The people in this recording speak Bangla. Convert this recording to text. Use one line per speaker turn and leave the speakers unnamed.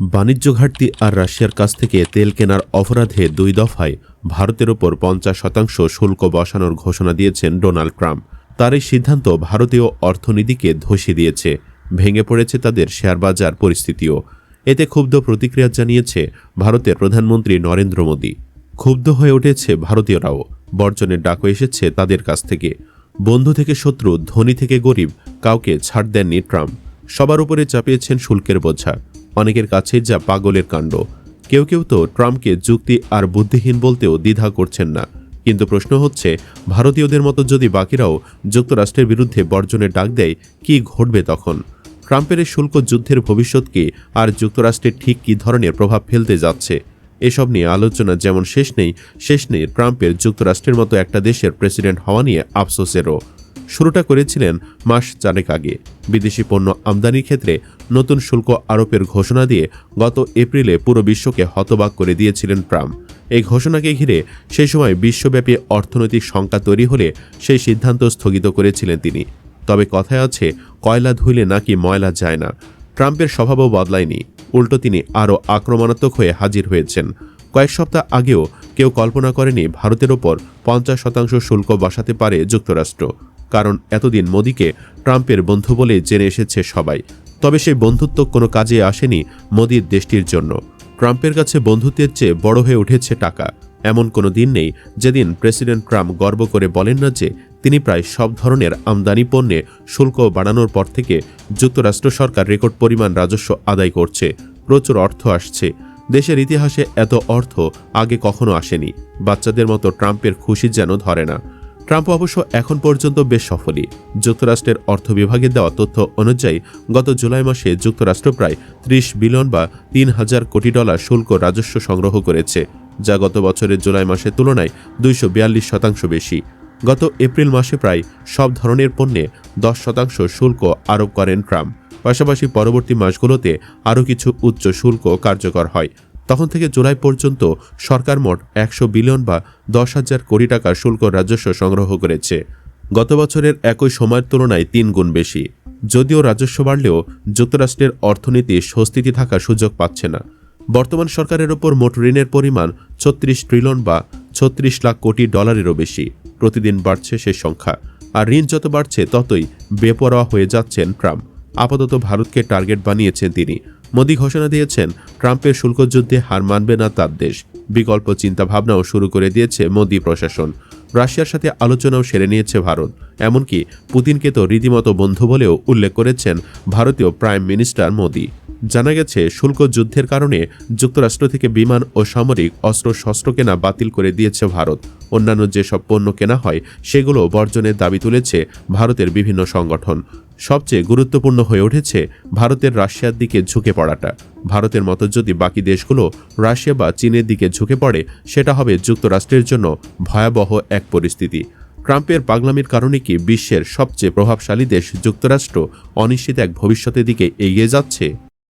বাণিজ্য ঘাটতি আর রাশিয়ার কাছ থেকে তেল কেনার অপরাধে দুই দফায় ভারতের ওপর পঞ্চাশ শতাংশ শুল্ক বসানোর ঘোষণা দিয়েছেন ডোনাল্ড ট্রাম্প। তার এই সিদ্ধান্ত ভারতীয় অর্থনীতিকে ধসিয়ে দিয়েছে। ভেঙে পড়েছে তাদের শেয়ারবাজার পরিস্থিতিও। এতে ক্ষুব্ধ প্রতিক্রিয়া জানিয়েছে ভারতের প্রধানমন্ত্রী নরেন্দ্র মোদী। ক্ষুব্ধ হয়ে উঠেছে ভারতীয়রাও। বর্জনের ডাকও এসেছে তাদের কাছ থেকে। বন্ধু থেকে শত্রু, ধনী থেকে গরিব, কাউকে ছাড় দেননি ট্রাম্প। সবার উপরে চাপিয়েছেন শুল্কের বোঝা। অনেকের কাছে যা পাগলের কাণ্ড। কেউ কেউ তো ট্রাম্পকে যুক্তি আর বুদ্ধিহীন বলতেও দ্বিধা করছেন না। কিন্তু প্রশ্ন হচ্ছে, ভারতীয়দের মতো যদি বাকিরাও যুক্তরাষ্ট্রের বিরুদ্ধে বর্জনের ডাক দেয়, কি ঘটবে তখন? ট্রাম্পের এই শুল্ক যুদ্ধের ভবিষ্যৎকে আর যুক্তরাষ্ট্রের ঠিক কী ধরনের প্রভাব ফেলতে যাচ্ছে? এসব নিয়ে আলোচনা যেমন শেষ নেই শেষ নেই ট্রাম্পের যুক্তরাষ্ট্রের মতো একটা দেশের প্রেসিডেন্ট হওয়া নিয়ে আফসোসেরও। শুরুটা করেছিলেন মাস চারেক আগে। বিদেশি পণ্য আমদানির ক্ষেত্রে নতুন শুল্ক আরোপের ঘোষণা দিয়ে গত এপ্রিলে পুরো বিশ্বকে হতবাক করে দিয়েছিলেন ট্রাম্প। এই ঘোষণাকে ঘিরে সেই সময় বিশ্বব্যাপী অর্থনৈতিক শঙ্কা তৈরি হলে সেই সিদ্ধান্ত স্থগিত করেছিলেন তিনি। তবে কথায় আছে, কয়লা ধুইলে নাকি ময়লা যায় না। ট্রাম্পের স্বভাবও বদলায়নি। উল্টো তিনি আরও আক্রমণাত্মক হয়ে হাজির হয়েছেন। কয়েক সপ্তাহ আগেও কেউ কল্পনা করেনি ভারতের ওপর পঞ্চাশ শতাংশ শুল্ক বসাতে পারে যুক্তরাষ্ট্র। কারণ এতদিন মোদীকে ট্রাম্পের বন্ধু বলে জেনে এসেছে সবাই। তবে সেই বন্ধুত্ব কোনো কাজে আসেনি মোদীর দেশটির জন্য। ট্রাম্পের কাছে বন্ধুত্বের চেয়ে বড় হয়ে উঠেছে টাকা। এমন কোনো দিন নেই যেদিন প্রেসিডেন্ট ট্রাম্প গর্ব করে বলেন না যে তিনি প্রায় সব ধরনের আমদানি পণ্যে শুল্ক বাড়ানোর পর থেকে যুক্তরাষ্ট্র সরকার রেকর্ড পরিমাণ রাজস্ব আদায় করছে। প্রচুর অর্থ আসছে। দেশের ইতিহাসে এত অর্থ আগে কখনো আসেনি। বাচ্চাদের মতো ট্রাম্পের খুশি যেন ধরে না। ট্রাম্প অবশ্য এখন পর্যন্ত বেশ সফলই। যুক্তরাষ্ট্রের অর্থ বিভাগের দেওয়া তথ্য অনুযায়ী গত জুলাই মাসে যুক্তরাষ্ট্র প্রায় ত্রিশ বিলিয়ন বা তিন হাজার কোটি ডলার শুল্ক রাজস্ব সংগ্রহ করেছে, যা গত বছরের জুলাই মাসের তুলনায় দুইশো বিয়াল্লিশ শতাংশ বেশি। গত এপ্রিল মাসে প্রায় সব ধরনের পণ্যে দশ শতাংশ শুল্ক আরোপ করেন ট্রাম্প। পাশাপাশি পরবর্তী মাসগুলোতে আরও কিছু উচ্চ শুল্ক কার্যকর হয় তখন থেকে জুলাই পর্যন্ত সরকার মোট একশো বিলিয়ন বা দশ হাজার কোটি টাকার শুল্ক রাজস্ব সংগ্রহ করেছে। গত বছরের একই সময়ের তুলনায় তিন গুণ বেশি। যদিও রাজস্ব বাড়লেও যুক্তরাষ্ট্রের অর্থনীতি স্বস্তিতে থাকার সুযোগ পাচ্ছে না। বর্তমান সরকারের ওপর মোট ঋণের পরিমাণ ছত্রিশ ট্রিলিয়ন বা ছত্রিশ লাখ কোটি ডলারেরও বেশি। প্রতিদিন বাড়ছে সে সংখ্যা। আর ঋণ যত বাড়ছে, ততই বেপরোয়া হয়ে যাচ্ছেন ট্রাম্প। আপাতত ভারতকে টার্গেট বানিয়েছেন তিনি। মোদী ঘোষণা দিয়েছেন, ট্রাম্পের শুল্ক যুদ্ধে হার মানবে না তার দেশ। বিকল্প চিন্তাভাবনাও শুরু করে দিয়েছে মোদী প্রশাসন। রাশিয়ার সাথে আলোচনাও সেরে নিয়েছে ভারত। এমনকি পুতিনকে তো রীতিমতো বন্ধু বলেও উল্লেখ করেছেন ভারতীয় প্রাইম মিনিস্টার মোদী। জানা গেছে শুল্ক যুদ্ধের কারণে যুক্তরাষ্ট্র থেকে বিমান ও সামরিক অস্ত্র শস্ত্র কেনা বাতিল করে দিয়েছে ভারত। অন্যান্য যেসব পণ্য কেনা হয়, সেগুলো বর্জনের দাবি তুলেছে ভারতের বিভিন্ন সংগঠন। সবচেয়ে গুরুত্বপূর্ণ হয়ে উঠেছে ভারতের রাশিয়ার দিকে ঝুঁকে পড়াটা। ভারতের মতো যদি বাকি দেশগুলো রাশিয়া বা চীনের দিকে ঝুঁকে পড়ে, সেটা হবে যুক্তরাষ্ট্রের জন্য ভয়াবহ এক পরিস্থিতি। ট্রাম্পের পাগলামির কারণে কি বিশ্বের সবচেয়ে প্রভাবশালী দেশ যুক্তরাষ্ট্র অনিশ্চিত এক ভবিষ্যতের দিকে এগিয়ে যাচ্ছে?